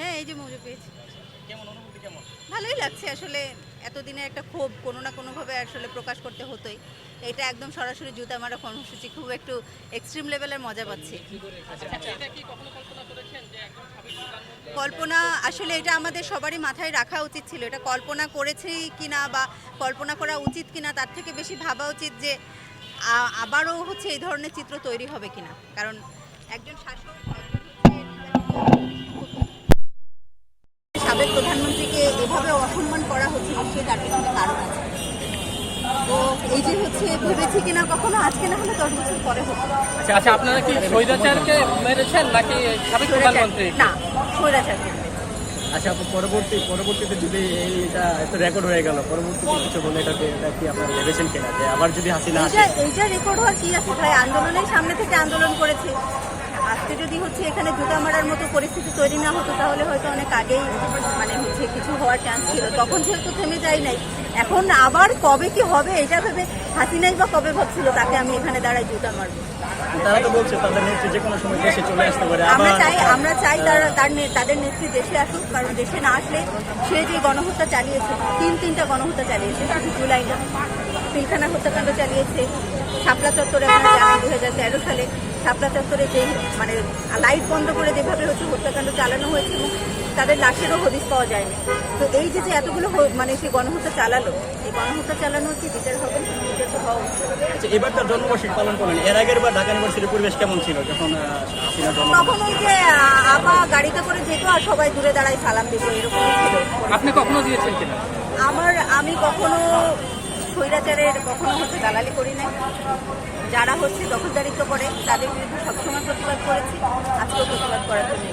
হ্যাঁ এই যে মজা পেয়েছি। কেমন? অনুভূতি কেমন? ভালোই লাগছে আসলে। এতদিনের একটা ক্ষোভ কোনো না কোনোভাবে আসলে প্রকাশ করতে হতোই। এটা একদম সরাসরি জুতা মারা কর্মসূচি। খুব একটু এক্সট্রিম লেভেলের মজা পাচ্ছি। কল্পনা আসলে এটা আমাদের সবারই মাথায় রাখা উচিত ছিল। এটা কল্পনা করেছি কিনা বা কল্পনা করা উচিত কিনা তার থেকে বেশি ভাবা উচিত যে আবারও হচ্ছে এই ধরনের চিত্র তৈরি হবে কিনা। কারণ একজন শাসক এভাবে অসম্মান করা হচ্ছে নিশ্চয়ই তার পেছনে কারণ আছে তো এই যে হচ্ছে ভেবেছি কিনা কখনো আজকে না হলে দশ বছর পরে হতো আচ্ছা আচ্ছা আপনারা কি স্বৈরাচারকে মেরেছেন নাকি সাবেক প্রধানমন্ত্রী? না স্বৈরাচারকে আচ্ছা পরবর্তী পরবর্তীতে যদি এইটা এত রেকর্ড হয়ে গেল পরবর্তীতে কিছু বলে এটাকে এটা কি আপনারা ভেবেছেন কিনা? যে আবার যদি হাসিনা আসে? এইটা এইটা রেকর্ড হওয়ার কি আছে? ভাই আন্দোলনের সামনে থেকে আন্দোলন করেছে। আজকে যদি হচ্ছে এখানে জুতা মারার মতো পরিস্থিতি তৈরি না হতো তাহলে হয়তো অনেক আগেই মানে হচ্ছে কিছু হওয়ার চান্স ছিল। তখন যেহেতু থেমে যাই নাই এখন আবার কবে কি হবে এটা ভেবে হাসিনাই বা কবে ভাবছিল তাকে আমি এখানে দাঁড়ায় জুতা মারবো? তারা তো বলছে তাদের নেত্রী যে কোনো সময় দেশে চলে আসতে পারে। আমরা চাই আমরা চাই তারা তার তাদের নেত্রী দেশে আসুক কারণ দেশে না আসলে সে যে গণহত্যা চালিয়েছে তিন তিনটা গণহত্যা চালিয়েছে শুধু জুলাই না। পিলখানা হত্যাকাণ্ড চালিয়েছে শাপলা চত্বরে জানেন দু হাজার তেরো সালে শাপলা চত্বরে যে মানে লাইট বন্ধ করে যেভাবে হচ্ছে হত্যাকাণ্ড চালানো হয়েছে এবং তাদের লাশেরও হদিস পাওয়া যায়নি। তো এই যে যে এতগুলো মানে সে গণহত্যা চালালো এই গণহত্যা চালানো কি বিচার হবে? বিচার তো হওয়া আচ্ছা, এবার তার জন্মবার্ষিকী পালন করলেন এর আগের বার ঢাকা ইউনিভার্সিটির পরিবেশ কেমন ছিল যখন আহ, হাসিনা তখন ওই যে আ- আপা গাড়িতে করে যেত আর সবাই দূরে দাঁড়ায় সালাম দিত এরকম ছিল। আপনি কখনো দিয়েছেন কিনা? আমার আমি কখনো স্বৈরাচারের কখনো হচ্ছে দালালি করি নাই। যারা হচ্ছে দখলদারিত্ব করে তাদের বিরুদ্ধে সবসময় প্রতিবাদ করেছি। আজকেও প্রতিবাদ করার জন্য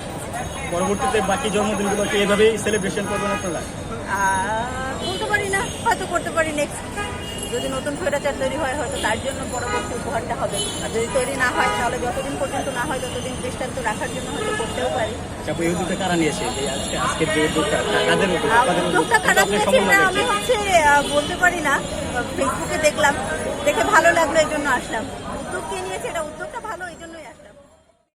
পরবর্তীতে বাকি জন্মদিনগুলোকে এভাবেই সেলিব্রেশন করবেন আপনারা? আর বলতে পারি না হয়তো করতে পারি নেক্সট যদি নতুন স্বৈরাচার তৈরি হয় হয়তো তার জন্য পরবর্তী উপহারটা হবে। আর যদি তৈরি না হয় তাহলে যতদিন পর্যন্ত না হয় ততদিন দৃষ্টান্ত রাখার জন্য হয়তো করতেও পারি। আচ্ছা কারা নিয়েছে? যে আজকে আজকের যে উদ্যোগটা কাদের উদ্যোগ? খারাপ আপনি না আমি বলতে পারি না ফেসবুকে দেখলাম, দেখে ভালো লাগল এই জন্য আসলাম। উদ্যোগ কে নিয়েছে? এটা উদ্যোগটা ভালো এই জন্যই আসলাম।